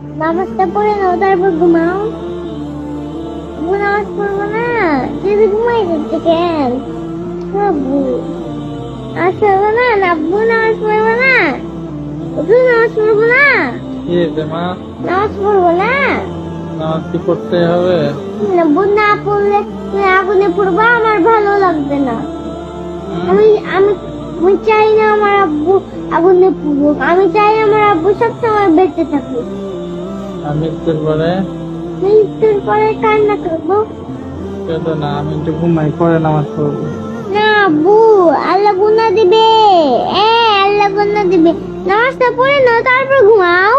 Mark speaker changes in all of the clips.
Speaker 1: নামাজটা পড়ে নাও তারপর ঘুমাও। নামাজ পড়ব না যদি ঘুমাই যাচ্ছে কেন আব্বু নামাজ পড়ব না না আব্বু নামাজ পড়ব না তুই নামাজ পড়ব না
Speaker 2: মা?
Speaker 1: নামাজ পড়ব না।
Speaker 2: নামাজ কি পড়তে হবে?
Speaker 1: আব্বু না পড়লে আগুনে পড়বা আমার ভালো লাগবে না। আমি আমি আমি চাই না আমার আব্বু আগুনে পড়ুক। আমি চাই আমার আব্বু সবসময় বেঁচে থাকুক।
Speaker 2: একটু পরে?
Speaker 1: মৃত্যুর পরে কান্না করব।
Speaker 2: কেঁদো না আমি একটু ঘুমাই পরে নামাজ পড়ব।
Speaker 1: না আব্বু আল্লাহ গুনা দিবে। হ্যাঁ আল্লাহ গুনা দিবে। নামাজটা পড়ে নাও তারপর ঘুমাও।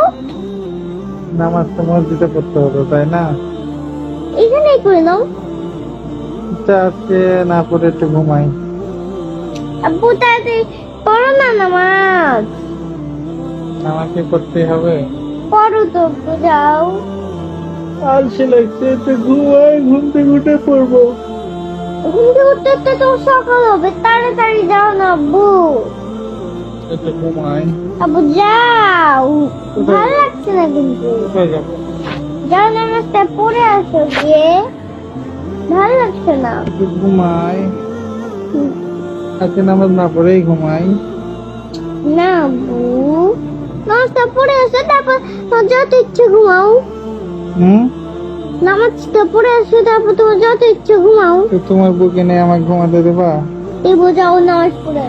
Speaker 2: নামাজ তো মসজিদে পড়তে হবে তাই না?
Speaker 1: এখানেই করে নাও
Speaker 2: আচ্ছা আজকে না পড়ে একটু ঘুমাই।
Speaker 1: আব্বু তাড়াতাড়ি পড়ো না নামাজ।
Speaker 2: নামাজ কি পড়তে হবে?
Speaker 1: পড়ো তো যাও
Speaker 2: আলসে লাগছে একটু ঘুমাই ঘুম থেকে উঠে পড়ব।
Speaker 1: ঘুম থেকে উঠতে উঠতে তো সকাল হবে তাড়াতাড়ি যাও না আব্বু। আব্বু যাও। ভালো লাগছে না কিন্তু। যাও নামাজটা পড়ে আসো গিয়ে। ভালো লাগছে না।
Speaker 2: ঘুমাই আজকে নামাজ না পড়েই ঘুমাই।
Speaker 1: না আব্বু। নামাজটা পড়ে আসো তারপর যত ইচ্ছে ঘুমাও।
Speaker 2: হুম?
Speaker 1: নামাজটা পড়ে আসো তারপর তোমার যত ইচ্ছে ঘুমাও।
Speaker 2: তোমার বুকে নিয়ে আমাকে ঘুমাতে দেবা?
Speaker 1: এই বোঝাও নামাজ পড়ে।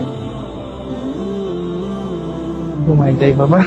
Speaker 2: ঘুমাই যাই বাবা।